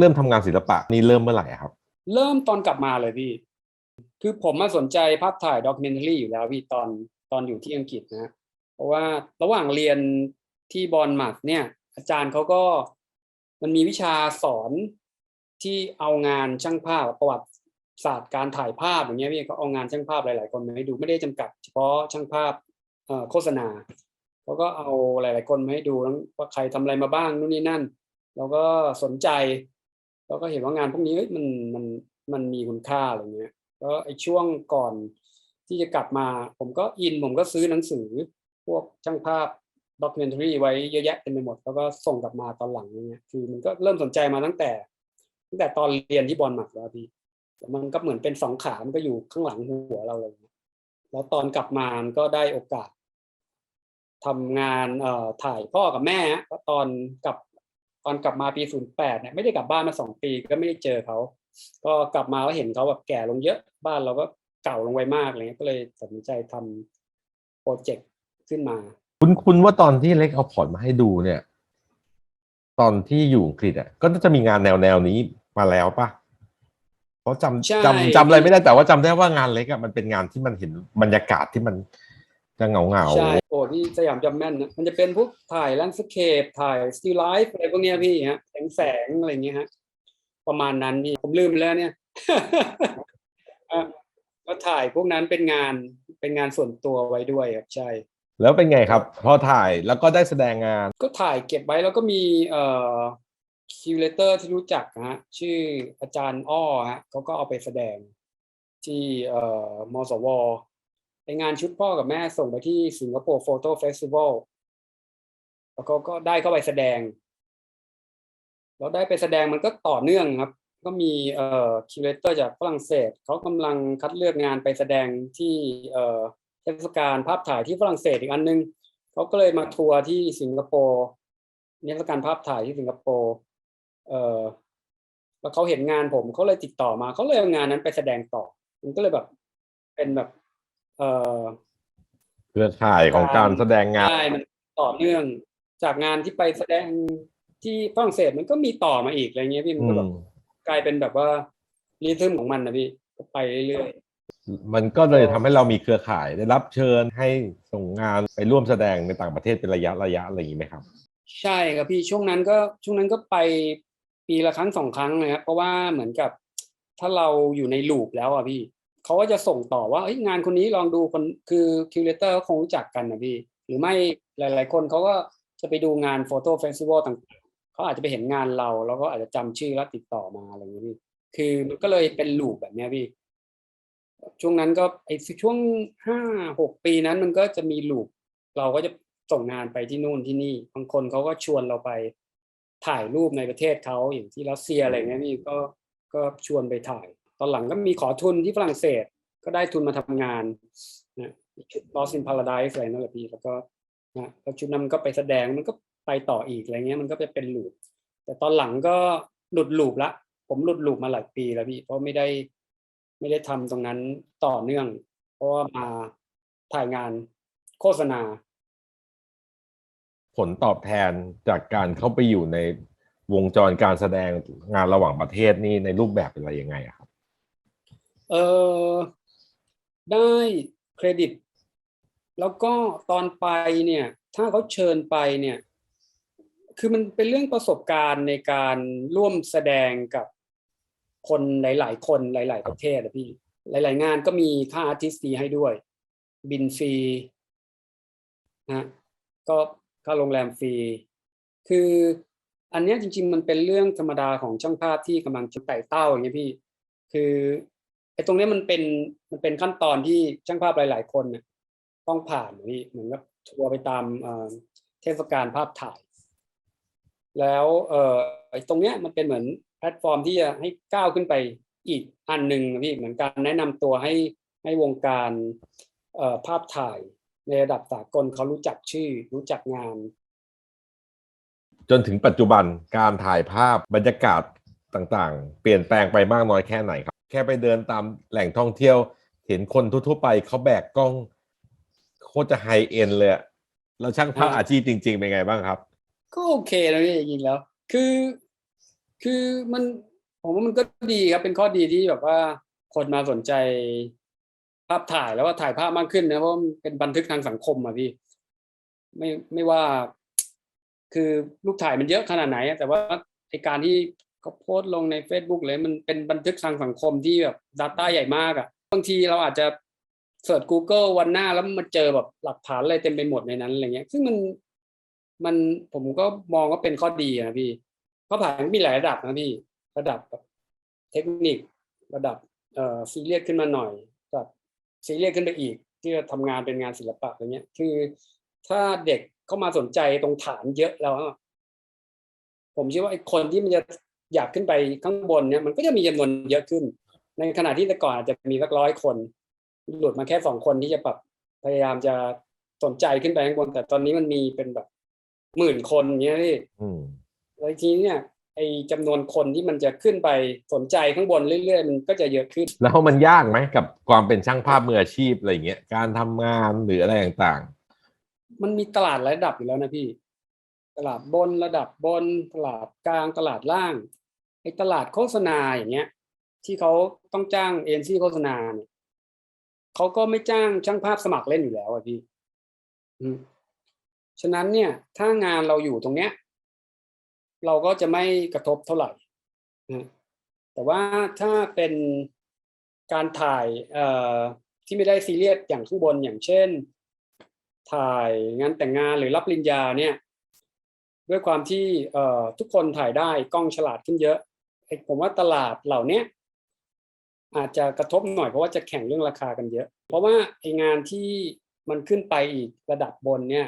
เริ่มทำงานศิลปะนี่เริ่มเมื่อไหร่อะครับ เริ่มตอนกลับมาเลยพี่ คือผมมาสนใจภาพถ่ายด็อกเมนทารีอยู่แล้วพี่ตอนตอนอยู่ที่อังกฤษนะ เพราะว่าระหว่างเรียนที่บอลมัดเนี่ย อาจารย์เขาก็มันมีวิชาสอนที่เอางานช่างภาพประวัติศาสตร์การถ่ายภาพอย่างเงี้ยพี่ก็เอางานช่างภาพหลาย ๆ คนมาให้ดูไม่ได้จำกัด เฉพาะช่างภาพเอ่อโฆษณาเขาก็เอาหลาย ๆ คนมาให้ดูแล้วว่าใครทำอะไรมาบ้างนู่นนี่นั่น แล้วก็สนใจ แล้วก็เห็นว่างานพวกนี้มันมันมันมีคุณค่าอะไรเงี้ยแล้วไอ้ช่วงก่อนที่จะกลับมา ผมก็อินผมก็ซื้อหนังสือ พวกช่างภาพด็อกเมนทรีไว้เยอะแยะเต็มไปหมด แล้วก็ส่งกลับมาตอนหลังอย่างเงี้ยคือมันก็เริ่มสนใจมาตั้งแต่ ตั้งแต่ตอนเรียนที่บอลหมักแล้วพี่แต่มันก็เหมือนเป็นสองขา มันก็อยู่ข้างหลังหัวเราเลย แล้วตอนกลับมามันก็ได้โอกาสทำงานเอ่อถ่ายพ่อกับแม่ตอนกลับ ตอนกลับมาปีศูนย์แปดเนี่ยไม่ได้กลับบ้านมาสองปีก็ไม่ได้เจอเขา ก็กลับมาก็เห็นเขาแบบแก่ลงเยอะบ้านเราก็เก่าลงไวมากอะไรเงี้ยก็เลยตัดสินใจทำโปรเจกต์ขึ้นมา คุณคุณว่าตอนที่เล็กเอาพอร์ตมาให้ดูเนี่ย ตอนที่อยู่อังกฤษอะก็น่าจะมีงานแนวแนวนี้มาแล้วปะเพราะจำใช่จำจำอะไรไม่ได้แต่ว่าจำได้ว่างานเล็กอะมันเป็นงานที่มันเห็นบรรยากาศที่มัน จะเหงาเหงาๆใช่โอ้ที่สยามจำแม่นนะมันจะเป็นพวกถ่ายแลนด์สเคปถ่ายสติลไลฟ์อะไรพวกเนี้ยพี่ฮะแสงแสงอะไรเงี้ยฮะประมาณนั้นพี่ผมลืมไปแล้วเนี่ยอะก็ถ่ายพวกนั้นเป็นงานเป็นงานส่วนตัวไว้ด้วยครับใช่ แล้วเป็นไงครับ พอถ่ายแล้วก็ได้แสดงงาน ก็ถ่ายเก็บไว้แล้วก็มีเอ่อคิวเลเตอร์ที่รู้จักนะฮะชื่ออาจารย์อ้อฮะเขาก็เอาไปแสดงที่เอ่อมสว ในงานชุดพ่อกับแม่ส่งไปที่สิงคโปร์โฟโต้เฟสติวัลแล้วก็ก็ได้เข้าไปแสดงแล้วได้ไปแสดงมันก็ต่อเนื่องครับ ก็มีเอ่อคิวเลเตอร์จากฝรั่งเศสเขากำลังคัดเลือกงานไปแสดงที่เอ่อเทศกาลภาพถ่ายที่ฝรั่งเศสอีกอันนึงเขาก็เลยมาทัวร์ที่สิงคโปร์นิทศการภาพถ่ายที่สิงคโปร์เอ่อแล้วเขาเห็นงานผมเขาเลยติดต่อมาเขาเลยเอางานนั้นไปแสดงต่อ มันก็เลยแบบเป็นแบบ เอ่อเครือข่ายของการแสดงงาน ใช่มันต่อเนื่องจากงานที่ไปแสดงที่ฝรั่งเศสมันก็มีต่อมาอีกอะไรเงี้ยพี่มันอืก็แบมบกลายเป็นแบบว่ารีทึมของมันนะพี่ก็ไปเรื่อยๆมันก็เลยทำให้เรามีเครือข่ายได้รับเชิญให้ส่งงานไปร่วมแสดงในต่างประเทศเป็นระยะระยะอะไรอย่างนี้ไหมครับใช่ครับพี่ช่วงนั้นก็ช่วงนั้นก็ไปปีละครั้งสองครั้งนะครับเพราะว่าเหมือนกับถ้าเราอยู่ในลูปแล้วอะพี่ เขาก็จะส่งต่อว่าเงานคนนี้ลองดูคนคือคิวเลเตอร์คงรู้จักกันนะพี่ หรือไม่หลาย ๆ คนเขาก็จะไปดูงานโฟโต้เฟสติวัลต่างๆเขาอาจจะไปเห็นงานเรา แล้วก็อาจจะจำชื่อแล้วติดต่อมาอะไรอย่างนี้พี่คือมันก็เลยเป็นลูปแบบเนี้ยพี่ ช่วงนั้นก็ไอช่วงห้าหกปีนั้นมันก็จะมีลูปเราก็จะส่งงานไปที่นู่นที่นี่บางคนเขาก็ชวนเราไปถ่ายรูปในประเทศเขาอย่างที่รัสเซียอะไรเงี้ยนี่ก็ก็ชวนไปถ่าย ตอนหลังก็มีขอทุนที่ฝรั่งเศสก็ได้ทุนมาทำงานนะชุด Lost in Paradise อะไรนั่นแหละพี่แล้วก็นะแล้วชุดนั้นก็ไปแสดงมันก็ไปต่ออีกอะไรเงี้ยมันก็จะเป็นลูปแต่ตอนหลังก็หลุดลูปละผมหลุดลูปมาหลายปีแล้วพี่เพราะไม่ได้ไม่ได้ทำตรงนั้นต่อเนื่อง เพราะว่ามาถ่ายงานโฆษณา ผลตอบแทนจากการเข้าไปอยู่ในวงจรการแสดงงานระหว่างประเทศนี่ในรูปแบบเป็นอะไรยังไงอะครับ เออได้เครดิต แล้วก็ตอนไปเนี่ย ถ้าเขาเชิญไปเนี่ย คือมันเป็นเรื่องประสบการณ์ในการร่วมแสดงกับคนหลาย ๆ คนหลาย ๆ ประเทศอะพี่ หลาย ๆ งานก็มีค่าอาร์ติสต์ดีให้ด้วย บินฟรีนะก็ค่าโรงแรมฟรี คืออันนี้จริง ๆ มันเป็นเรื่องธรรมดาของช่างภาพที่กำลังจะไต่เต้าอย่างเงี้ยพี่ คือ ไอ้ตรงนี้มันเป็นมันเป็นขั้นตอนที่ช่างภาพหลาย ๆ คนเนี่ยต้องผ่านพี่เหมือนกับทัวร์ไปตามเทศกาลภาพถ่าย แล้วเออไอ้ตรงเนี้ยมันเป็นเหมือนแพลตฟอร์มที่จะให้ก้าวขึ้นไปอีกอันหนึ่งนะพี่เหมือนการแนะนำตัวให้ให้วงการเอ่อภาพถ่ายในระดับสากลเขารู้จักชื่อ รู้จักงาน จนถึงปัจจุบันการถ่ายภาพบรรยากาศต่างๆ เปลี่ยนแปลงไปมากน้อยแค่ไหนครับ แค่ไปเดินตามแหล่งท่องเที่ยว เห็นคนทั่วๆไปเขาแบกกล้องโคตรจะไฮเอ็นเลยอะแล้วช่างภาพอาชีพจริง ๆ เป็นไงบ้างครับ ก็โอเคนะพี่จริงๆแล้ว คือ คือมันผมว่ามันก็ดีครับ เป็นข้อดีที่แบบว่าคนมาสนใจภาพถ่ายแล้วว่าถ่ายภาพมากขึ้นนะเพราะมันเป็นบันทึกทางสังคมอะพี่ ไม่ไม่ว่า คือลูกถ่ายมันเยอะขนาดไหน แต่ว่าไอการที่ เขาโพสต์ลงใน Facebook เลยมันเป็นบันทึกทางสังคมที่แบบ Data ใหญ่มากอะบางทีเราอาจจะเสิร์ช Google วันหน้าแล้วมาเจอแบบหลักฐานอะไรเต็มไปหมดในนั้นอะไรเงี้ย ซึ่งมันมันผมก็มองว่าเป็นข้อดีนะพี่เพราะผ่านมีหลายระดับนะพี่ ระดับเทคนิคระดับเอ่อซีเรียสขึ้นมาหน่อยระดับซีเรียสขึ้นไปอีก ที่จะทำงานเป็นงานศิลปะอะไรเงี้ย คือ ถ้าเด็กเข้ามาสนใจตรงฐานเยอะแล้ว ผมเชื่อว่าไอ้คนที่มันจะ อยากขึ้นไปข้างบนเนี่ยมันก็จะมีจำนวนเยอะขึ้น ในขณะที่แต่ก่อนอาจจะมีสักร้อยคน หลุดมาแค่สองคนที่จะปรับพยายามจะสนใจขึ้นไปข้างบน แต่ตอนนี้มันมีเป็นแบบหมื่นคนอย่างเงี้ยพี่อืมแล้วทีนี้เนี่ยไอ้จำนวนคนที่มันจะขึ้นไปสนใจข้างบนเรื่อยๆมันก็จะเยอะขึ้น แล้วมันยากไหมกับความเป็นช่างภาพมืออาชีพอะไรอย่างเงี้ยการทำงานหรืออะไรต่างมันมีตลาดหลายระดับอยู่แล้วนะพี่ ตลาดบนระดับบน ตลาดกลางตลาดล่างไอ้ตลาดโฆษณาอย่างเงี้ย ที่เขาต้องจ้างเอ็นซีโฆษณาเนี่ยเขาก็ไม่จ้างช่างภาพสมัครเล่นอยู่แล้วอะพี่ฉะนั้นเนี่ย ถ้างานเราอยู่ตรงเนี้ย เราก็จะไม่กระทบเท่าไหร่แต่ว่าถ้าเป็นการถ่ายที่ไม่ได้ซีเรียสอย่างข้างบนอย่างเช่น ถ่ายงานแต่งงานหรือรับปริญญาเนี่ย ด้วยความที่เอ่อทุกคนถ่ายได้กล้องฉลาดขึ้นเยอะไอ้ผมว่าตลาดเหล่าเนี้ยอาจจะกระทบหน่อยเพราะว่าจะแข่งเรื่องราคากันเยอะ เพราะว่าไอ้งานที่มันขึ้นไปอีกระดับบนเนี่ย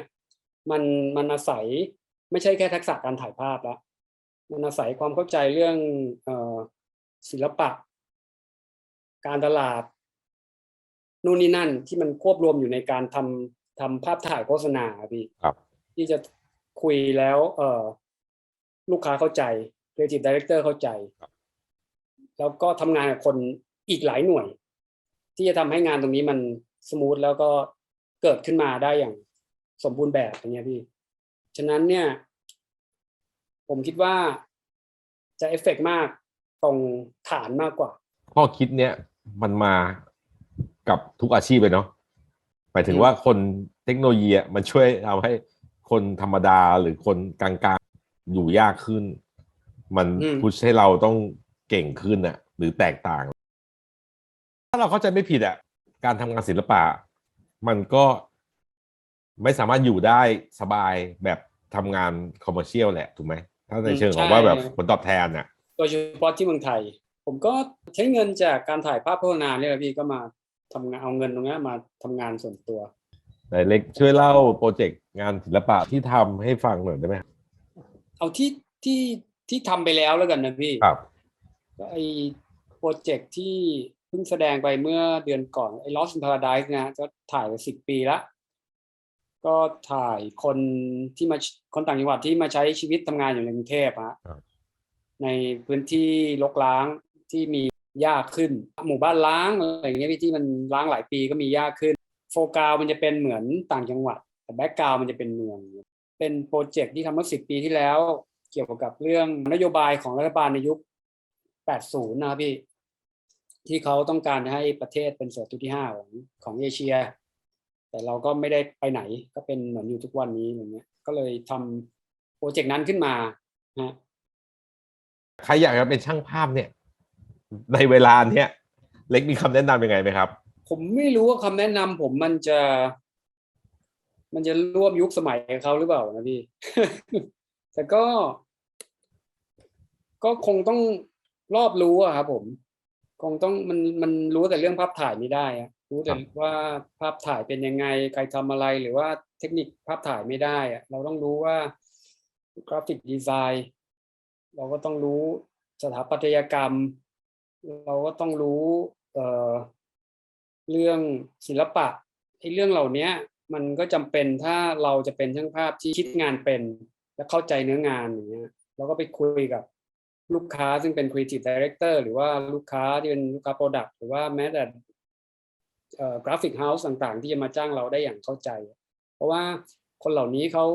มันมันอาศัยไม่ใช่แค่ทักษะการถ่ายภาพแล้วมันอาศัยความเข้าใจเรื่องเอ่อศิลปะ การตลาดนู่นนี่นั่นที่มันควบรวมอยู่ในการทำทำภาพถ่ายโฆษณาอะพี่ๆครับที่จะ คุยแล้ว เออลูกค้าเข้าใจ Creative Director เข้าใจ แล้วก็ทำงานกับคนอีกหลายหน่วย ที่จะทำให้งานตรงนี้มันสมูทแล้วก็เกิดขึ้นมาได้อย่างสมบูรณ์แบบอย่างเงี้ยพี่ ฉะนั้นเนี่ย ผมคิดว่าจะเอฟเฟกต์มากตรงฐานมากกว่า ข้อคิดเนี้ยมันมากับทุกอาชีพเลยเนาะหมายถึงอืมว่าคนเทคโนโลยีอะมันช่วยทำให้ คนธรรมดาหรือคนกลางๆอยู่ยากขึ้น มันพุชให้เราต้องเก่งขึ้นอะหรือแตกต่าง ถ้าเราเข้าใจไม่ผิดอะการทำงานศิลปะ มันก็ไม่สามารถอยู่ได้สบายแบบทำงานคอมเมอร์เชียลแหละถูกไหม ถ้าในเชิงของว่าแบบผลตอบแทนอะโดยเฉพาะที่เมืองไทย ผมก็ใช้เงินจากการถ่ายภาพโฆษณาเนี่ยแหละพี่ก็มาทำงานเอาเงินตรงเนี้ยมาทำงานส่วนตัว ไหนเล็กช่วยเล่าโปรเจกต์งานศิลปะที่ทำให้ฟังหน่อยได้ไหมเอาที่ที่ที่ทำไปแล้วแล้วกันนะพี่ครับ ก็ไอโปรเจกต์ที่เพิ่งแสดงไปเมื่อเดือนก่อนไอ้ Lost in Paradise เนะก็ถ่ายไปสิบปีละก็ถ่ายคนที่มาคนต่างจังหวัดที่มาใช้ชีวิตทำงานอยู่ในกรุงเทพฮะครับ ในพื้นที่รกร้างที่มีหญ้าขึ้น หมู่บ้านล้างอะไรอย่างเงี้ยพี่ที่มันล้างหลายปีก็มีหญ้าขึ้น โฟกาวมันจะเป็นเหมือนต่างจังหวัด แต่แบ็กกราวมันจะเป็นเมือง เป็นโปรเจกต์ที่ทำเมื่อสิบปีที่แล้ว เกี่ยวกับเรื่องนโยบายของรัฐบาลในยุค 80 นะครับพี่ ที่เขาต้องการให้ประเทศเป็นเสือตัวที่ห้าของของเอเชีย แต่เราก็ไม่ได้ไปไหนก็เป็นเหมือนอยู่ทุกวันนี้อย่างเงี้ย ก็เลยทำโปรเจกต์นั้นขึ้นมาฮะใครอยากจะเป็นช่างภาพเนี่ย ในเวลาเนี้ยเล็กมีคำแนะนำยังไงไหมครับ ผมไม่รู้ว่าคำแนะนำผมมันจะ มันจะร่วมยุคสมัยกับเขาหรือเปล่านะพี่แต่ก็ ก็คงต้องรอบรู้อะครับผมคงต้องมันมันรู้แต่เรื่องภาพถ่ายไม่ได้อะรู้แต่ครับว่าภาพถ่ายเป็นยังไง ใครทำอะไรหรือว่าเทคนิคภาพถ่ายไม่ได้อะเราต้องรู้ว่ากราฟิกดีไซน์เราก็ต้องรู้สถาปัตยกรรม เราก็ต้องรู้ เอ่อ เรื่องศิลปะไอ้เรื่องเหล่านี้มันก็จำเป็นถ้าเราจะเป็นช่างภาพที่คิดงานเป็น และเข้าใจเนื้องานอย่างเงี้ยเราก็ไปคุยกับลูกค้าซึ่งเป็น creative director หรือว่าลูกค้าที่เป็นลูกค้า product หรือว่าแม้แต่เอ่อกราฟิกเฮาส์ต่างๆ ที่จะมาจ้างเราได้อย่างเข้าใจ เพราะว่าคนเหล่านี้เขา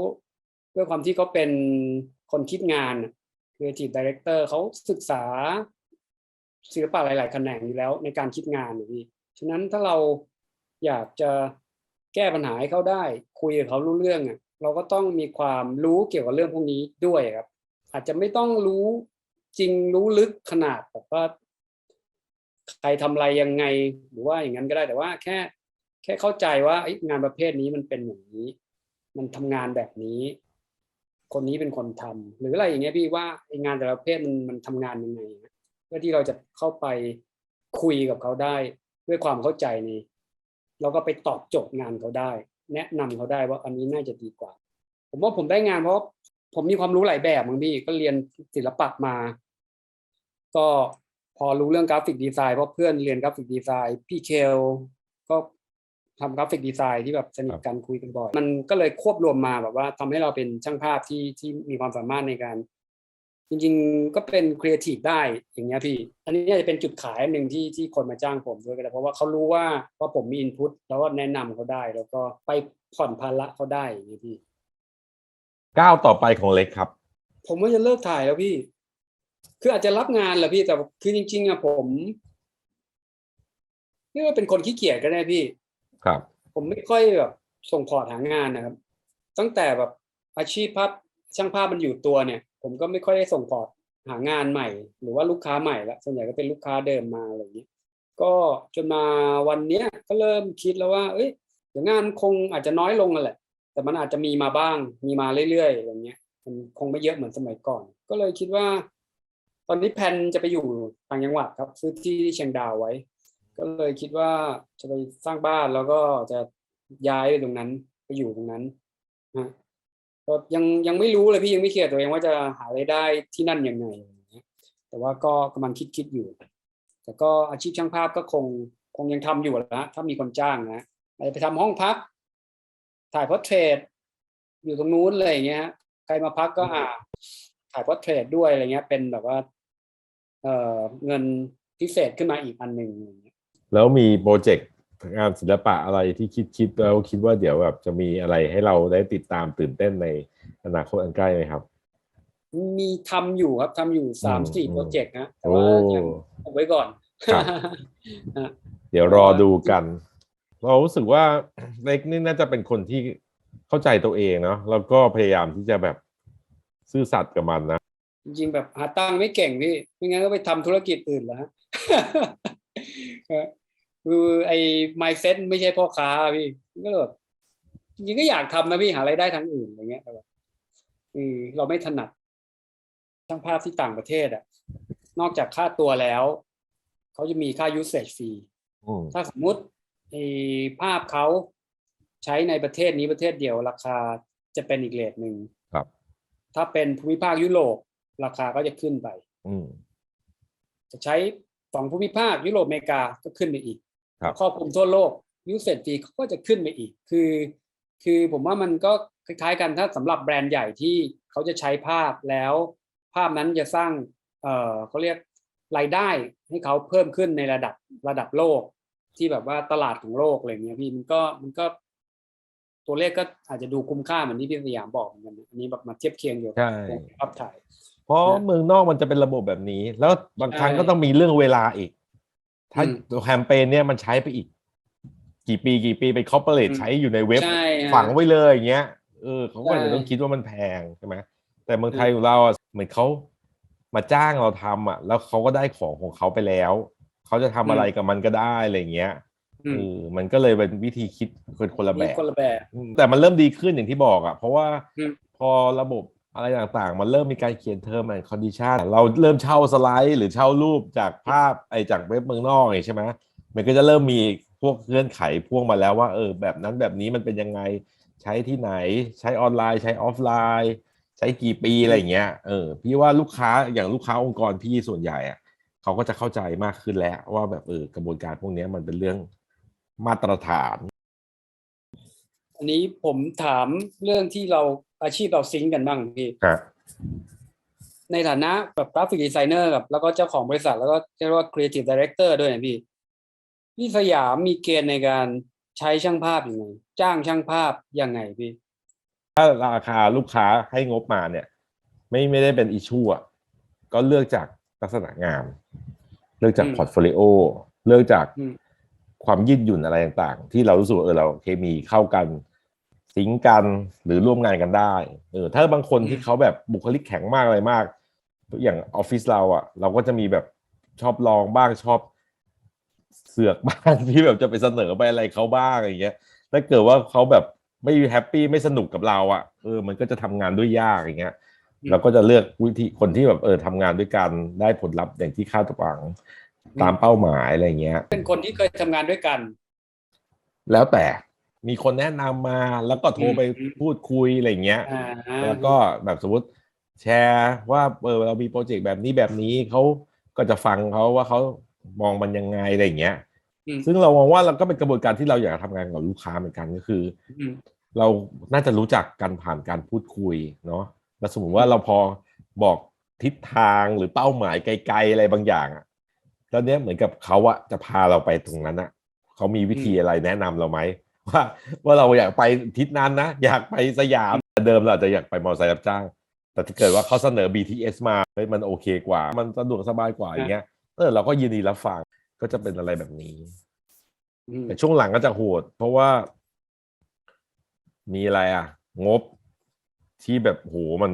ด้วยความที่เขาเป็นคนคิดงานน่ะ creative director เขาศึกษาศิลปะหลาย ๆ แขนงอยู่แล้วในการคิดงานนะพี่ ฉะนั้นถ้าเราอยากจะแก้ปัญหาให้เขาได้ คุยกับเขารู้เรื่องอะเราก็ต้องมีความรู้เกี่ยวกับเรื่องพวกนี้ด้วยครับ อาจจะไม่ต้องรู้จริงรู้ลึกขนาดแบบว่าใครทำอะไรยังไงหรือว่าอย่างนั้นก็ได้แต่ว่าแค่แค่เข้าใจว่างานประเภทนี้มันเป็นอย่างนี้ มันทำงานแบบนี้ คนนี้เป็นคนทำหรืออะไรอย่างเงี้ยพี่ว่าไองานแต่ละประเภทมันมันทำงานยังไงเพื่อที่เราจะเข้าไปคุยกับเขาได้ ด้วยความเข้าใจในเราก็ไปตอบโจทย์งานเขาได้ แนะนำเขาได้ว่าอันนี้น่าจะดีกว่า ผมว่าผมได้งานเพราะผมมีความรู้หลายแบบมั้งพี่ก็เรียนศิลปะมา ก็พอรู้เรื่องกราฟิกดีไซน์เพราะเพื่อนเรียนกราฟิกดีไซน์พี่เคลก็ทำกราฟิกดีไซน์ที่แบบสนิทกันคุยกันบ่อย มันก็เลยควบรวมมาแบบว่าทำให้เราเป็นช่างภาพที่ที่มีความสามารถในการ จริงๆก็เป็นครีเอทีฟได้อย่างเงี้ยพี่ อันนี้อาจจะเป็นจุดขายอันหนึ่งที่ที่คนมาจ้างผมด้วยก็ได้เพราะว่าเขารู้ว่าว่าผมมีอินพุตแล้วก็แนะนำเขาได้ แล้วก็ไปผ่อนภาระเขาได้อย่างเงี้ยพี่ก้าวต่อไปของเล็กครับ ผมว่าจะเลิกถ่ายแล้วพี่ คืออาจจะรับงานแหละพี่แต่คือจริง ๆอะผมเรียกว่าเป็นคนขี้เกียจก็ได้พี่ ครับ ผมไม่ค่อยแบบส่งพอร์ตหางานนะครับ ตั้งแต่แบบอาชีพภาพช่างภาพมันอยู่ตัวเนี่ย ผมก็ไม่ค่อยได้ส่งพอร์ตหางานใหม่ หรือว่าลูกค้าใหม่ละส่วนใหญ่ก็เป็นลูกค้าเดิมมาอะไรอย่างนี้ก็จนมาวันเนี้ยก็เริ่มคิดแล้วว่า เอ้ยเดี๋ยวงานคงอาจจะน้อยลงนั่นแหละ แต่มันอาจจะมีมาบ้าง มีมาเรื่อยๆอะไรเงี้ยมันคงไม่เยอะเหมือนสมัยก่อน ก็เลยคิดว่า ตอนนี้แผนจะไปอยู่ต่างจังหวัดครับ ซื้อที่เชียงดาวไว้ ก็เลยคิดว่าจะไปสร้างบ้านแล้วก็จะย้ายไปตรงนั้นไปอยู่ตรงนั้นนะ ก็ยังยังไม่รู้เลยพี่ยังไม่เคลียร์ตัวเองว่าจะหารายได้ที่นั่นยังไงอะไรเงี้ยแต่ว่าก็กำลังคิดคิดอยู่ แต่ก็อาชีพช่างภาพก็คงคงยังทำอยู่แหละถ้ามีคนจ้างนะอาจจะไปทำห้องพัก ถ่ายพอร์เทรตอยู่ตรงนู้นอะไรอย่างเงี้ยฮะใครมาพักก็อ่าถ่ายพอร์เทรตด้วยอะไรเงี้ย เป็นแบบว่า เอ่อเงินพิเศษขึ้นมาอีกอันหนึ่งอย่างเงี้ยแล้วมีโปรเจกต์ งานศิลปะอะไรที่คิดคิดแล้วคิดว่าเดี๋ยวแบบจะมีอะไรให้เราได้ติดตามตื่นเต้นในอนาคตอันใกล้ไหมครับ มีทำอยู่ครับทำอยู่สามอืมสี่อืมโปรเจกต์นะแต่โอ้ว่ายังเอาไว้ก่อนครับฮะเดี๋ยวรอดูกัน เรารู้สึกว่าเล็กนี่น่าจะเป็นคนที่เข้าใจตัวเองเนาะแล้วก็พยายามที่จะแบบซื่อสัตย์กับมันนะจริงๆแบบหาตังค์ไม่เก่งพี่ไม่งั้นก็ไปทำธุรกิจอื่นแล้วฮะ คือไอ้ mindset ไม่ใช่พ่อค้าพี่ก็แบบจริงๆก็อยากทำนะพี่หารายได้ทางอื่นอะไรเงี้ยแต่แบบคือเราไม่ถนัดช่างภาพที่ต่างประเทศอะ นอกจากค่าตัวแล้ว เขาจะมีค่า usage fee อืมถ้าสมมุติไอ้ภาพเขาใช้ในประเทศนี้ประเทศเดียว ราคาจะเป็นอีกเรทหนึ่งครับ ถ้าเป็นภูมิภาคยุโรปราคาก็จะขึ้นไปอืมจะใช้สองภูมิภาคยุโรปอเมริกาก็ขึ้นไปอีก ครับครอบคลุมทั่วโลกยูเซ e ฟีเขาก็จะขึ้นไปอีก คือ คือผมว่ามันก็คล้ายๆกันถ้าสำหรับแบรนด์ใหญ่ที่เขาจะใช้ภาพแล้ว ภาพนั้นจะสร้างเอ่อเขาเรียกรายได้ให้เขาเพิ่มขึ้นในระดับระดับโลก ที่แบบว่าตลาดของโลกอะไรเงี้ยพี่มันก็มันก็ ตัวเลขก็อาจจะดูคุ้มค่าเหมือนที่พี่สยามบอกเหมือนกันนะอันนี้แบบมาเทียบเคียงอยู่ใช่ภาพถ่ายเพราะนะเมืองนอกมันจะเป็นระบบแบบนี้ แล้วบางครั้งใช่ก็ต้องมีเรื่องเวลาอีก ถ้าอืมตัวแคมเปญเนี่ยมันใช้ไปอีก กี่ปีกี่ปีไปคอ r p o r a t อืมใช้อยู่ในเว็บ ใช่ฮะ ฝังไว้เลยอย่างเงี้ยเออเขาก็อาจจะใช่ต้องคิดว่ามันแพงใช่ไหมแต่เมืองไทยของเราอะเหมือนเขามาจ้างเราทำอะ แล้วเขาก็ได้ของของเขาไปแล้วเขาจะทำอะไรกับมันก็ได้อะไรอย่างเงี้ยอืมเออมันก็เลยเป็นวิธีคิดคนคนละแบมีบ คนละแบบอืมแต่มันเริ่มดีขึ้นอย่างที่บอกอะ เพราะว่าอืมพอระบบ อะไรต่างๆ มันเริ่มมีการเขียนเทอมแอนคอนดิชันเราเริ่มเช่าสไลด์ หรือเช่ารูปจากภาพไอจากเว็บเมืองนอกใช่ไหมมันก็จะเริ่มมีพวกเงื่อนไขพ่วงมาแล้วว่าเออแบบนั้นแบบนี้มันเป็นยังไงใช้ที่ไหน ใช้ออนไลน์ ใช้ออฟไลน์ ใช้กี่ปีอะไรอย่างเงี้ยเออพี่ว่าลูกค้าอย่างลูกค้าองค์กรพี่ส่วนใหญ่อะเขาก็จะเข้าใจมากขึ้นแล้วว่าแบบเออกระบวนการพวกนี้มันเป็นเรื่องมาตรฐาน อันนี้ผมถามเรื่องที่เรา อาชีพเราซิงก์กันบ้างพี่ครับในฐานะแบบกราฟิกดีไซเนอร์กับแล้วก็เจ้าของบริษัท แล้วก็เรียกว่าครีเอทีฟดีเรคเตอร์ด้วยนะพี่พี่สยามมีเกณฑ์ในการใช้ช่างภาพยังไงจ้างช่างภาพยังไงพี่ ถ้าราคาลูกค้าให้งบมาเนี่ย ไม่ไม่ได้เป็นอิชูอะก็เลือกจากลักษณะงาน เลือกจากอืมพอร์ตโฟลิโอเลือกจากอืม ความยืดหยุ่นอะไรต่างๆ ที่เรารู้สึกว่าเออเราเคมีเข้ากัน สิงค์กันหรือร่วมงานกันได้เออถ้าบางคนที่เขาแบบบุคลิกแข็งมากอะไรมาก อย่างออฟฟิศเราอะ เราก็จะมีแบบชอบลองบ้างชอบเสือกบ้างที่แบบจะไปเสนอไปอะไรเขาบ้างอย่างเงี้ยถ้าเกิดว่าเขาแบบไม่แฮปปี้ไม่สนุกกับเราอะเออ มันก็จะทำงานด้วยยากอย่างเงี้ยอืมเราก็จะเลือกวิธีคนที่แบบเออทำงานด้วยกันได้ผลลัพธ์อย่างที่คาดหวังอืมตามเป้าหมายอะไรเงี้ย เป็นคนที่เคยทำงานด้วยกัน แล้วแต่ มีคนแนะนำมาแล้วก็โทรไปอืมพูดคุยอะไรเงี้ยอ่าแล้วก็แบบสมมติแชร์ว่าเออเรามีโปรเจกต์แบบนี้แบบนี้เขาก็จะฟังเขาว่าเขามองมันยังไงอะไรอย่างเงี้ยอืมซึ่งเรามองว่าเราก็เป็นกระบวนการที่เราอยากทำงานกับลูกค้าเหมือนกันก็คืออืมเราน่าจะรู้จักกันผ่านการพูดคุยเนาะแล้วสมมติว่าเราพอบอกทิศทางหรือเป้าหมายไกลๆอะไรบางอย่างอะแล้วเนี้ยเหมือนกับเขาอะจะพาเราไปตรงนั้นอะเขามีวิธีอะไรแนะนำเราไหม ว่าว่าเราอยากไปทิศนั้นนะ อยากไปสยามแต่เดิมเราอาจจะอยากไปมอเตอร์ไซค์รับจ้าง แต่ถ้าเกิดว่าเขาเสนอ BTS มาเฮ้ยมันโอเคกว่า มันสะดวกสบายกว่าอย่างเงี้ยเออเราก็ยินดีรับฟังก็จะเป็นอะไรแบบนี้อืมแต่ช่วงหลังก็จะโหด เพราะว่า มีอะไรอะ งบที่แบบโหมัน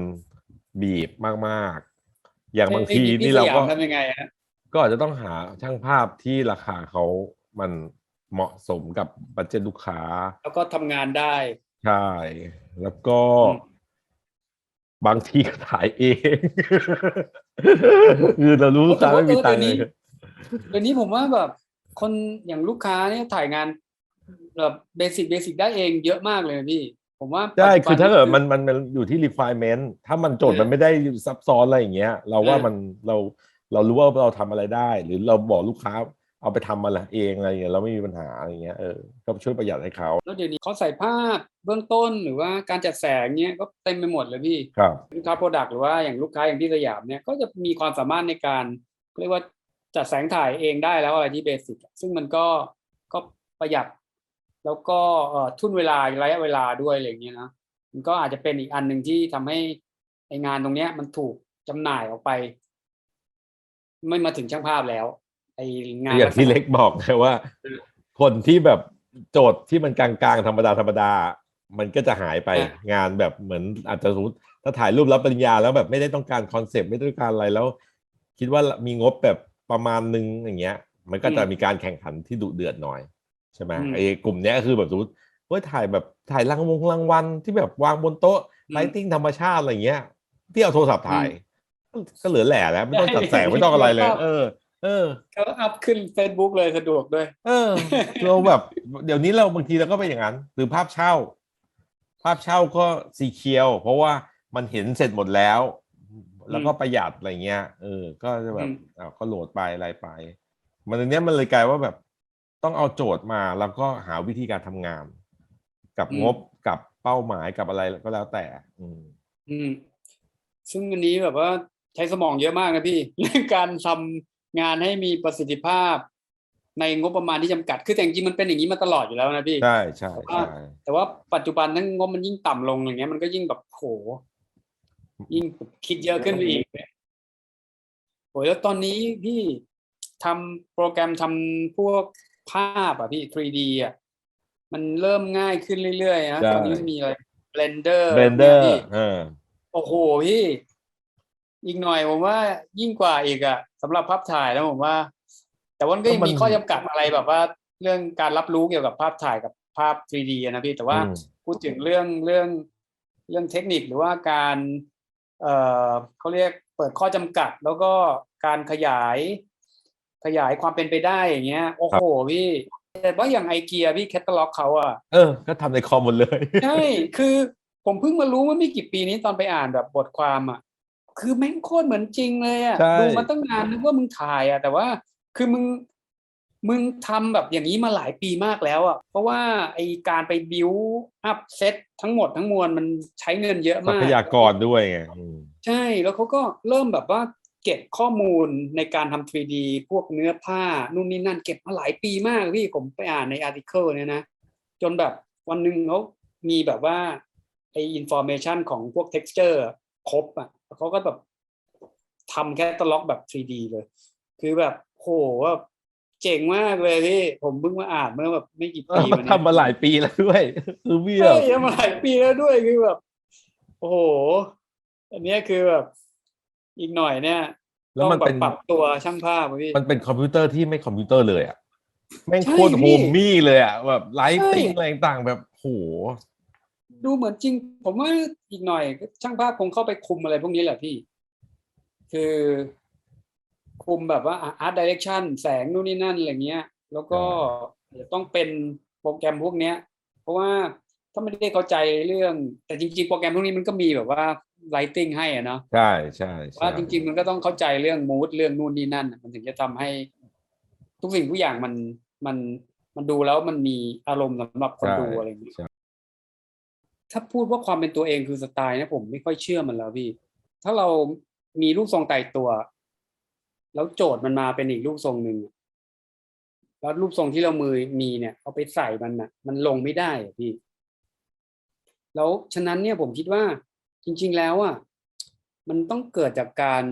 บีบมากๆ อย่างบางทีพี่นี่เราสยก็มทำยังไงฮะก็อาจจะต้องหาช่างภาพที่ราคาเขามัน เหมาะสมกับบัตเจ็ตลูกค้า แล้วก็ทำงานได้ ใช่ แล้วก็ อืม บางทีก็ถ่ายเอง คือเรารู้ลูกค้าไม่มีตังค์เลยเดี๋ยวนี้ผมว่าแบบคนอย่างลูกค้าเนี่ยถ่ายงานแบบเบสิกเบสิกได้เองเยอะมากเลยนะพี่ ผมว่าใช่ปัจจุบัคือถ้าเกิดมันมันมันอยู่ที่ requirement ถ้ามันโจทย์เออมันไม่ได้ซับซ้อนอะไรอย่างเงี้ย เราว่าเออ มันเราเรารู้ว่าเราทำอะไรได้ หรือเราบอกลูกค้า เอาไปทำมาละเองอะไรอย่างเงี้ยเราไม่มีปัญหาอะไรอย่างเงี้ยเออก็ช่วยประหยัดให้เขาแล้วเดี๋ยวนี้เขาใส่ภาพเบื้องต้นหรือว่าการจัดแสงเนี้ยก็เต็มไปหมดเลยพี่ครับลูกค้าโปรดักต์หรือว่าอย่างลูกค้าอย่างที่สยามเนี่ยก็จะมีความสามารถในการเรียกว่าจัดแสงถ่ายเองได้แล้วอะไรที่เบสิกซึ่งมันก็ก็ประหยัด แล้วก็เอ่อทุนเวลาระยะเวลาด้วยอะไรอย่างเงี้ยนะมันก็อาจจะเป็นอีกอันหนึ่งที่ทำให้ไองานตรงเนี้ยมันถูกจำหน่ายออกไป ไม่มาถึงช่างภาพแล้ว ไองานอย่างที่เล็กบอกนะว่าเออคนที่แบบโจทย์ที่มันกลางๆธรรมดาธรรมดา มันก็จะหายไปอะงานแบบเหมือนอาจจะสมมติถ้าถ่ายรูปรับปริญญาแล้วแบบไม่ได้ต้องการคอนเซปต์ไม่ได้ต้องการอะไรแล้ว คิดว่ามีงบแบบประมาณนึงอย่างเงี้ย มันก็จะมีการแข่งขันที่ดุเดือดหน่อยใช่ไหมอืมไอ้กลุ่มเนี้ยก็คือแบบสมมติเว่าถ่ายแบบถ่ายรางวงรางวัลที่แบบวางบนโต๊ะอืมไลติ้งธรรมชาติอะไรเงี้ย ที่เอาโทรศัพท์ถ่าย ก็เหลือแหล่แล้ว ไม่ต้องจัดแสงไม่ต้องอะไรเลย เออ เออก็อัพขึ้น Facebook เลยสะดวกด้วย เออ เราแบบ เดี๋ยวนี้เราบางทีเราก็เป็นอย่างนั้น หรือภาพเช่า ภาพเช่าก็สีเคียว เพราะว่ามันเห็นเสร็จหมดแล้ว แล้วก็ประหยัดอะไรเงี้ยเออ ก็จะแบบอืมอ้าวก็โหลดไปอะไรไป มันอันเนี้ยมันเลยกลายว่าแบบ ต้องเอาโจทย์มาแล้วก็หาวิธีการทำงาน กับงบกับเป้าหมายกับอะไรก็แล้วแต่ อืม อืม ซึ่งอันนี้แบบว่าใช้สมองเยอะมากนะพี่เรื่องการทำ งานให้มีประสิทธิภาพ ในงบประมาณที่จำกัด คือแต่จริงๆมันเป็นอย่างนี้มาตลอดอยู่แล้วนะพี่ ใช่ใช่ว่าใช่แต่ว่าปัจจุบันทั้งงบมันยิ่งต่ำลงอย่างเงี้ยมันก็ยิ่งแบบโห ยิ่งคิดเยอะขึ้นไปอีกโหแล้วตอนนี้พี่ทำโปรแกรมทำพวกภาพอะพี่ 3D อะมันเริ่มง่ายขึ้นเรื่อยๆนะตอนนี้มันมีอะไร Blender เบนเดอนี่ยร์พี่เออโอ้โหพี่ อีกหน่อยผมว่ายิ่งกว่าอีกอะ สำหรับภาพถ่ายแล้วผมว่า แต่ว่ามันก็ยังก็มันมีข้อจำกัดอะไรแบบว่า เรื่องการรับรู้เกี่ยวกับภาพถ่ายกับภาพ 3D อะนะพี่แต่ว่าอืมพูดถึงเรื่องเรื่องเรื่องเทคนิคหรือว่าการเอ่อเขาเรียกเปิดข้อจำกัด แล้วก็การขยาย ขยายความเป็นไปได้อย่างเงี้ยโอ้โหพี่แต่ว่าอย่างไอเกียพี่แคตตาล็อกเขาอะเออ ก็ทำในคอมหมดเลย ใช่ คือผมเพิ่งมารู้ว่าไม่กี่ปีนี้ตอนไปอ่านแบบบทความอะ คือแม่งโคตรเหมือนจริงเลยอะใช่ ดูมาตั้งนานนึกว่ามึงถ่ายอะแต่ว่าคือมึงมึงทำแบบอย่างนี้มาหลายปีมากแล้วอะเพราะว่าไอการไปบิวอัพเซตทั้งหมดทั้งมวลมันใช้เงินเยอะทรัมากพยากรด้วยไงอืม ใช่แล้วเขาก็เริ่มแบบว่าเก็บข้อมูลในการทำ 3D พวกเนื้อผ้านู่นนี่นั่นเก็บมาหลายปีมากพี่ผมไปอ่านในอาร์ติเคิลเนี่ยนะ จนแบบวันหนึ่งเขามีแบบว่าไออินโฟเมชันของพวก texture ครบอะ เขาก็แบบทำแคตตาล็อกแบบ 3D เลย คือแบบโหว่าเจ๋งมากเลยพี่ ผมเพิ่งมาอ่านเมื่อแบบไม่กี่ปีมาเนี้ย ทำมาหลายปีแล้วด้วยคือเบี้ยเฮ้ยทำมาหลายปีแล้วด้วยคือแบบ โอ้โห อันเนี้ยคือแบบ อีกหน่อยเนี่ยแล้วมันต้องเป็นแบบปรับตัวช่างภาพอะพี่ มันเป็นคอมพิวเตอร์ที่ไม่คอมพิวเตอร์เลยอะแม่งใช่โคตรโฮพี่มมี่เลยอะแบบไลติ้งใช่ อะไรต่างๆแบบโห ดูเหมือนจริง ผมว่าอีกหน่อย ช่างภาพคงเข้าไปคุมอะไรพวกนี้แหละพี่ คือคุมแบบว่าอาร์ตดิเรกชันแสงนู่นนี่นั่นอะไรเงี้ย แล้วก็ต้องเป็นโปรแกรมพวกเนี้ย เพราะว่าถ้าไม่ได้เข้าใจเรื่อง แต่จริง ๆ โปรแกรมพวกนี้มันก็มีแบบว่าไลติ้งให้อะเนาะใช่ใช่ใชว่าจริง ๆ มันก็ต้องเข้าใจเรื่องมูดเรื่องนู่นนี่นั่น มันถึงจะทำให้ ทุกสิ่งทุกอย่างมันมันมันดูแล้วมันมีอารมณ์สำหรับคนดูอะไรอย่างเงี้ย ถ้าพูดว่าความเป็นตัวเองคือสไตล์นะผมไม่ค่อยเชื่อมันแล้วพี่ ถ้าเรามีรูปทรงไตายตัว แล้วโจทย์มันมาเป็นอีกรูปทรงหนึ่งแล้วรูปทรงที่เรามือมีเนี่ยเอาไปใส่มันน่ะ มันลงไม่ได้พี่ แล้วฉะนั้นเนี่ยผมคิดว่า จริง ๆ แล้วอะมันต้องเกิดจากการ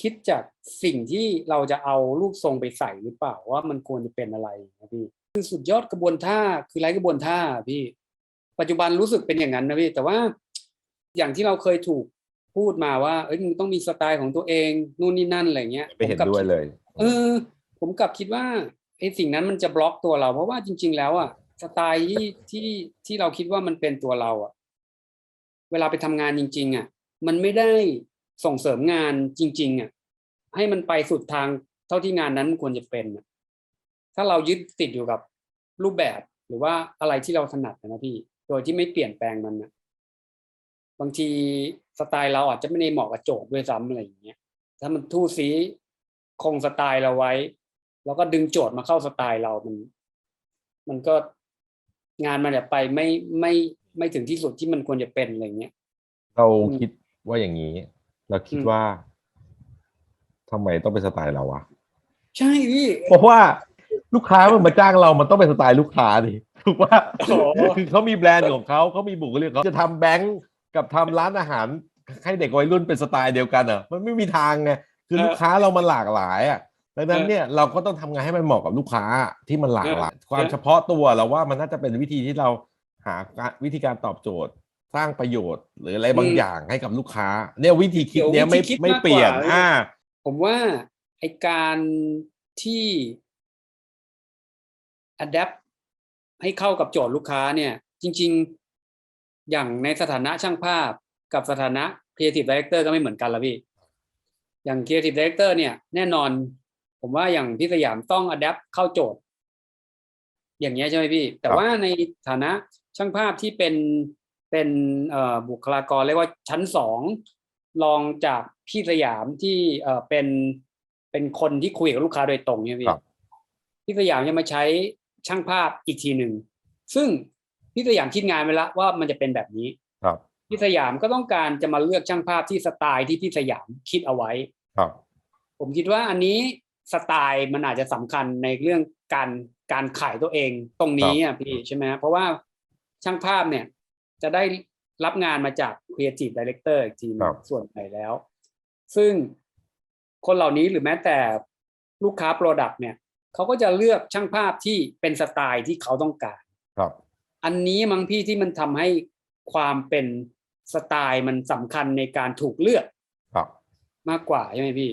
คิดจากสิ่งที่เราจะเอารูปทรงไปใส่หรือเปล่าว่ามันควรจะเป็นอะไรนะพี่คือสุดยอดกระบวนท่าคือไรกระบวนท่าพี่ ปัจจุบันรู้สึกเป็นอย่างนั้นนะพี่แต่ว่าอย่างที่เราเคยถูกพูดมาว่าเอ้ยมึงต้องมีสไตล์ของตัวเองนู่นนี่นั่นอะไรเงี้ยไม่เห็นผกลับด้วยเลย เออ ผมกลับคิดว่าไอ้สิ่งนั้นมันจะบล็อกตัวเรา เพราะว่าจริง ๆ แล้วอะสไตล์ที่ที่ที่เราคิดว่ามันเป็นตัวเราอะ เวลาไปทำงานจริง ๆ อะ มันไม่ได้ส่งเสริมงานจริง ๆ อะ ให้มันไปสุดทางเท่าที่งานนั้นควรจะเป็นอะถ้าเรายึดติดอยู่กับรูปแบบหรือว่าอะไรที่เราถนัดนะพี่ โดยที่ไม่เปลี่ยนแปลงมันนะบางทีสไตล์เราอาจจะไม่ได้เหมาะกับโจทย์ด้วยซ้ำอะไรอย่างเงี้ยถ้ามันทู่ซีคงสไตล์เราไว้ แล้วก็ดึงโจทย์มาเข้าสไตล์เรามัน มันก็งานมันจะไปไม่ไม่ไม่ถึงที่สุดที่มันควรจะเป็นอะไรเงี้ยเราอืมคิดว่าอย่างนี้ เราคิดอืมว่าทำไมต้องเป็นสไตล์เราวะใช่พี่เพราะว่า ลูกค้ามันมาจ้างเรามันต้องเป็นสไตล์ลูกค้าดิถูกว่าโอ้โหคือเขามีแบรนด์ของเขาเขามีบุคลิกของเขาจะทำแบงก์กับทำร้านอาหารให้เด็กวัยรุ่นเป็นสไตล์เดียวกันเหรอมันไม่มีทางไงคือลูกค้าเรามันหลากหลายอะดังนั้นเนี่ยเราก็ต้องทำงานให้มันเหมาะกับลูกค้าที่มันหลากหลาย ความเฉพาะตัวเราว่ามันน่าจะเป็นวิธีที่เราหาการวิธีการตอบโจทย์ สร้างประโยชน์ หรืออะไรบางอย่างให้กับลูกค้า เนี่ยวิธีคิดเนี้ยไม่เดี๋ยววิธีคิดไม่มากกว่าเปลี่ยนอ่าผมว่าไอการที่ adapt ให้เข้ากับโจทย์ลูกค้าเนี่ย จริง ๆ อย่างในสถานะช่างภาพกับสถานะ creative director ก็ไม่เหมือนกันละพี่ อย่าง creative director เนี่ย แน่นอน ผมว่าอย่างพี่สยามต้อง adapt เข้าโจทย์ อย่างเงี้ยใช่ไหมพี่ แต่ครับว่าในฐานะช่างภาพที่เป็นเป็นเอ่อบุคลากรเรียกว่าชั้นสองรองจากพี่สยามที่เอ่อเป็นเป็นคนที่คุยกับลูกค้าโดยตรงเนี่ยพี่ครับพี่สยามจะมาใช้ ช่างภาพอีกทีหนึ่งซึ่งพี่สยามคิดงานไว้แล้วว่ามันจะเป็นแบบนี้ครับพี่สยามก็ต้องการจะมาเลือกช่างภาพที่สไตล์ที่พี่สยามคิดเอาไว้ครับ ผมคิดว่าอันนี้สไตล์มันอาจจะสำคัญในเรื่องการการขายตัวเองตรงนี้อะพี่ใช่ไหมเพราะว่าช่างภาพเนี่ยจะได้รับงานมาจาก Creative Director อีกทีหนึ่ครังบส่วนใหญ่แล้ว ซึ่งคนเหล่านี้หรือแม้แต่ลูกค้า Product เนี่ย เขาก็จะเลือกช่างภาพที่เป็นสไตล์ที่เขาต้องการครับ อันนี้มั้งพี่ที่มันทำให้ความเป็นสไตล์มันสำคัญในการถูกเลือกครับมากกว่าใช่ไหมพี่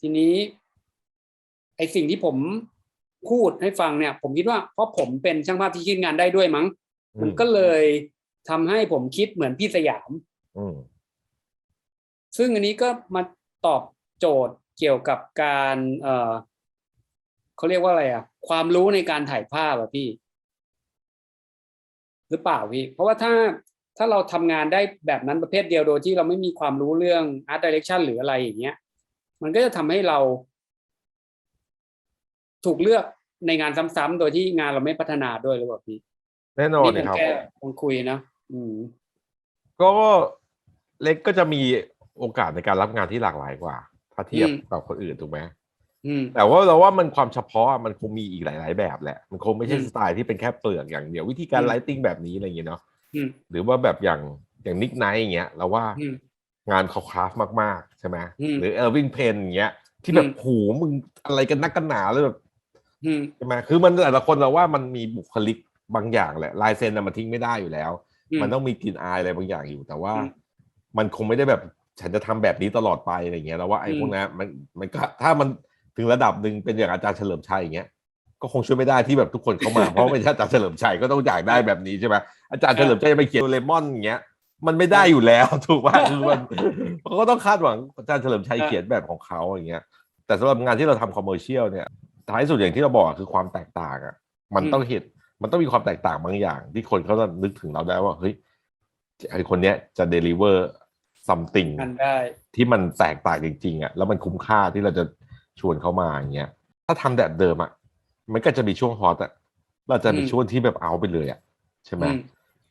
ทีนี้ ไอสิ่งที่ผมพูดให้ฟังเนี่ย ผมคิดว่าเพราะผมเป็นช่างภาพที่คิดงานได้ด้วยมั้งอืมมันก็เลยทำให้ผมคิดเหมือนพี่สยาม อืมซึ่งอันนี้ก็มาตอบโจทย์เกี่ยวกับการเอ่อ เขาเรียกว่าอะไรอะความรู้ในการถ่ายภาพอะพี่ หรือเปล่าพี่ เพราะว่าถ้าถ้าเราทำงานได้แบบนั้นประเภทเดียวโดยที่เราไม่มีความรู้เรื่อง art direction หรืออะไรอย่างเงี้ย มันก็จะทำให้เรา ถูกเลือกในงานซ้ำๆโดยที่งานเราไม่พัฒนาด้วยหรือเปล่าพี่แน่นอนนี่เลผยมครับแค่คงคุยนะอืมก็เล็กก็จะมีโอกาสในการรับงานที่หลากหลายกว่า ถ้าเทียบอืมกับคนอื่นถูกไหมอืม แต่ว่าเราว่ามันความเฉพาะมันคงมีอีกหลาย ๆ แบบแหละ มันคงไม่ใช่อืมสไตล์ที่เป็นแค่เปลือกอย่างเดียววิธีการอืมไลติ้งแบบนี้อะไรอย่างเงี้ยเนาะอืมหรือว่าแบบอย่างอย่างนิกไนท์อย่างเงี้ยเราว่าอืมงานเขาคราฟมากๆ ใช่ไหมอืมหรือเออร์วิงเพนอย่างเงี้ย ที่แบบอืมโหมึงอะไรกันนักกันหนาเลยแบบอืมใช่ไหมคือมันแต่ละคนเราว่ามันมีบุคลิกบางอย่างแหละลายเซ็นน่ะมันทิ้งไม่ได้อยู่แล้วอืมมันต้องมีกลิ่นอายอะไรบางอย่างอยู่ แต่ว่าอืมมันคงไม่ได้แบบฉันจะทำแบบนี้ตลอดไปอะไรเงี้ยแล้วว่าไอ้อืมพวกนั้นมันมันก็ถ้ามัน ถึงระดับหนึ่งเป็นอย่างอาจารย์เฉลิมชัยอย่างเงี้ยก็คงช่วยไม่ได้ที่แบบทุกคนเข้ามา เพราะไม่ใช่อาจารย์เฉลิมชัยก็ต้องอยากได้แบบนี้ใช่ไหมอาจารย์เฉลิมชัยจะไปเขียนโดเรมอนอย่างเงี้ยมันไม่ได้อยู่แล้วถูกป่ะคือมันเขาก็ต้องคาดหวังอาจารย์เฉลิมชัยเขียนแบบของเขาอย่างเงี้ย แต่สำหรับงานที่เราทำคอมเมอร์เชียลเนี่ยท้ายสุดอย่างที่เราบอกอะคือความแตกต่างอะมันต้องเห็นมันต้องมีความแตกต่างบางอย่าง ที่คนเขาจะนึกถึงเราได้ว่าเฮ้ยไอคนเนี้ยจะเดลิเวอร์ something กันได้ที่มันแตกต่างจริงๆอะแล้วมันคุ้มค่าที่เราจะ ชวนเขามาอย่างเงี้ย ถ้าทำแบบเดิมอะมันก็จะมีช่วงฮอตอะเราจะมีอืมช่วงที่แบบเอาไปเลยอะใช่ไหมอืม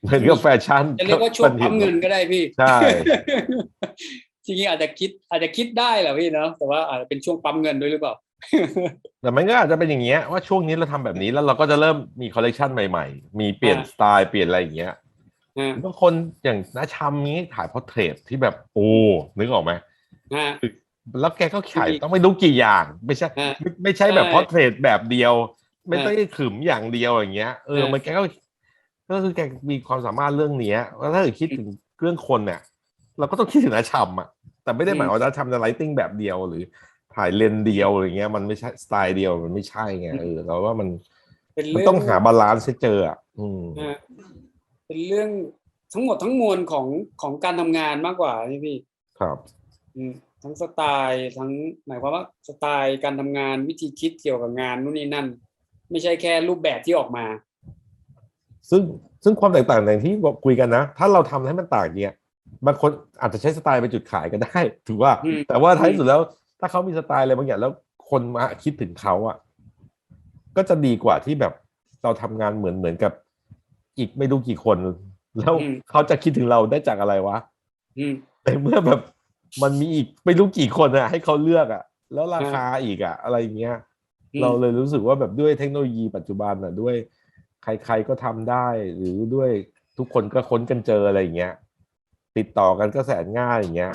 เหมือนกับแฟชั่นจะเรียกว่าช่วงปั๊มเงินก็ได้พี่ใช่จริงๆอาจจะคิดอาจจะคิดได้แหละพี่เนาะแต่ว่าอาจจะเป็นช่วงปั๊มเงินด้วยหรือเปล่าแต่มันก็อาจจะเป็นอย่างเงี้ยว่าช่วงนี้เราทำแบบนี้แล้วเราก็จะเริ่มมีคอลเลกชันใหม่ๆ มีเปลี่ยนอ่าสไตล์เปลี่ยนอะไรอย่างเงี้ยฮะบางคนอย่างน้าชำนี้ถ่ายพอร์เทรตที่แบบโอ้นึกออกไหมฮะ แล้วแกก็ขายมีต้องไม่รู้กี่อย่าง ไม่ใช่ฮะไม่ไม่ใช่แบบใช่พอร์เทรตแบบเดียว ไม่ฮะต้องขึมอย่างเดียวอย่างเงี้ยเออฮะมันแกก็ก็คือแกมีความสามารถเรื่องเนี้ยว่าถ้าเกิดคิดถึงเรื่องคนเนี่ย เราก็ต้องคิดถึงน้าชำอะแต่ไม่ได้หมายว่าน้าชำจะไลติ้งแบบเดียวหรือถ่ายเลนส์เดียวอะไรเงี้ยมันไม่ใช่สไตล์เดียวมันไม่ใช่ไงเออเราว่ามันเป็นมันเรื่องต้องหาบาลานซ์ให้เจออะอืมฮะเป็นเรื่องทั้งหมดทั้งมวลของของการทำงานมากกว่านี่พี่ครับ อืม ทั้งสไตล์ทั้งหมายความว่าสไตล์การทำงานวิธีคิดเกี่ยวกับงานนู่นนี่นั่น ไม่ใช่แค่รูปแบบที่ออกมา ซึ่งซึ่งความแตกต่างอย่างที่บอกคุยกันนะ ถ้าเราทำให้มันต่างเนี่ยบางคนอาจจะใช้สไตล์เป็นจุดขายก็ได้ ถือว่าอืมแต่ว่าท้ายสุดแล้ว ถ้าเขามีสไตล์อะไรบางอย่างแล้วคนมาคิดถึงเขาอะ ก็จะดีกว่าที่แบบเราทำงานเหมือนเหมือนกับ อีกไม่รู้กี่คน แล้วอืมเขาจะคิดถึงเราได้จากอะไรวะอืมแต่เมื่อแบบ มันมีอีกไม่รู้กี่คนอะให้เขาเลือกอะแล้วราคาอีกอะอะไรอย่างเงี้ยอืมเราเลยรู้สึกว่าแบบด้วยเทคโนโลยีปัจจุบันอะด้วย ใครๆก็ทำได้ หรือด้วยทุกคนก็ค้นกันเจออะไรอย่างเงี้ย ติดต่อกันก็แสนง่ายอย่างเงี้ย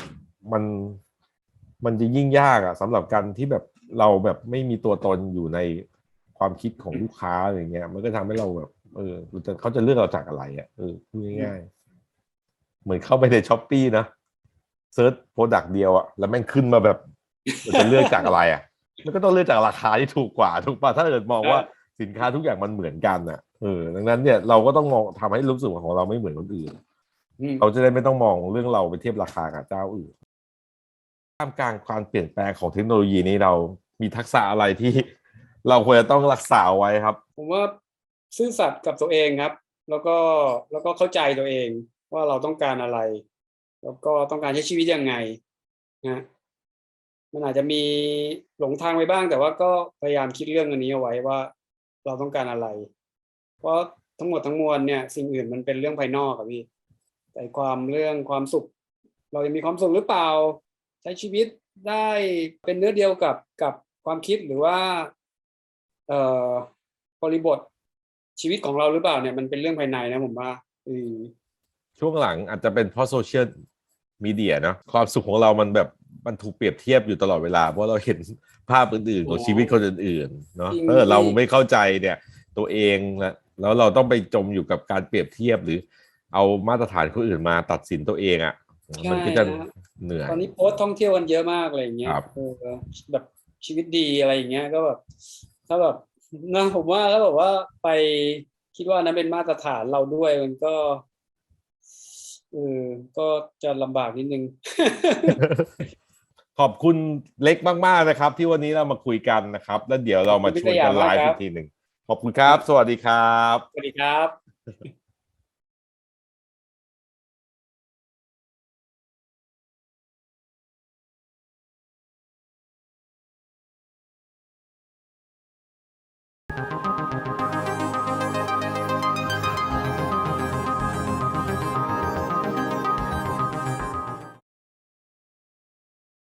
มันมันจะยิ่งยากอะสำหรับการที่แบบเราแบบไม่มีตัวตนอยู่ในความคิดของลูกค้าอะไรเงี้ย มันก็ทำให้เราแบบเออเราจะเขาจะเลือกเราจากอะไรอะเออพูดง่ายๆเหมือนเข้าไปในช้อปปี้นะ เซิร์ชโปรดักต์เดียวอะแล้วแม่งขึ้นมาแบบเราจะเลือกจากอะไรอะมันก็ต้องเลือกจากราคาที่ถูกกว่าถูกป่ะถ้าเกิดมองว่าสินค้าทุกอย่างมันเหมือนกันน่ะเออดังนั้นเนี่ยเราก็ต้องมองทำให้รู้สึกว่าของเราไม่เหมือนคนอื่นอืมเราจะได้ไม่ต้องมองเรื่องเราไปเทียบราคากับเจ้าอื่นท่ามกลางความเปลี่ยนแปลงของเทคโนโลยีนี้เรามีทักษะอะไรที่เราควรจะต้องรักษาไว้ครับ ผมว่าซื่อสัตย์กับตัวเองครับ แล้วก็แล้วก็เข้าใจตัวเองว่าเราต้องการอะไร แล้วก็ต้องการใช้ชีวิตยังไงนะมันอาจจะมีหลงทางไปบ้าง แต่ว่าก็พยายามคิดเรื่องอันนี้เอาไว้ว่า เราต้องการอะไร เพราะทั้งหมดทั้งมวลเนี่ย สิ่งอื่นมันเป็นเรื่องภายนอกอะพี่แต่ความเรื่องความสุข เราจะมีความสุขหรือเปล่า ใช้ชีวิตได้เป็นเนื้อเดียวกับกับความคิดหรือว่า เอ่อบริบทชีวิตของเราหรือเปล่าเนี่ยมันเป็นเรื่องภายในนะผมว่าอืม ช่วงหลังอาจจะเป็นเพราะโซเชียลมีเดียเนาะความสุขของเรามันแบบมันถูกเปรียบเทียบอยู่ตลอดเวลา เพราะเราเห็นภาพอื่นๆของชีวิตคนอื่นๆเนาะถ้าเกิดเราไม่เข้าใจเนี่ย ตัวเองนะแล้วเราต้องไปจมอยู่กับการเปรียบเทียบหรือ เอามาตรฐานคนอื่นมาตัดสินตัวเองอะ่ะมันก็จะเหนื่อยตอนนี้โพสต์ท่องเที่ยวกันเยอะมากอะไรอย่างเงี้ยครับเออแบบชีวิตดีอะไรอย่างเงี้ยก็แบบถ้าแบบนะผมว่าแล้วแบบว่าไปคิดว่านั้นเป็นมาตรฐานเราด้วยมันก็ เออก็จะลำบากนิดนึง ขอบคุณเล็กมากๆนะครับ ที่วันนี้เรามาคุยกันนะครับ แล้วเดี๋ยวเรามาชวนกันไลฟ์อีกทีหนึ่งขอบคุณครับ สวัสดีครับ สวัสดีครับ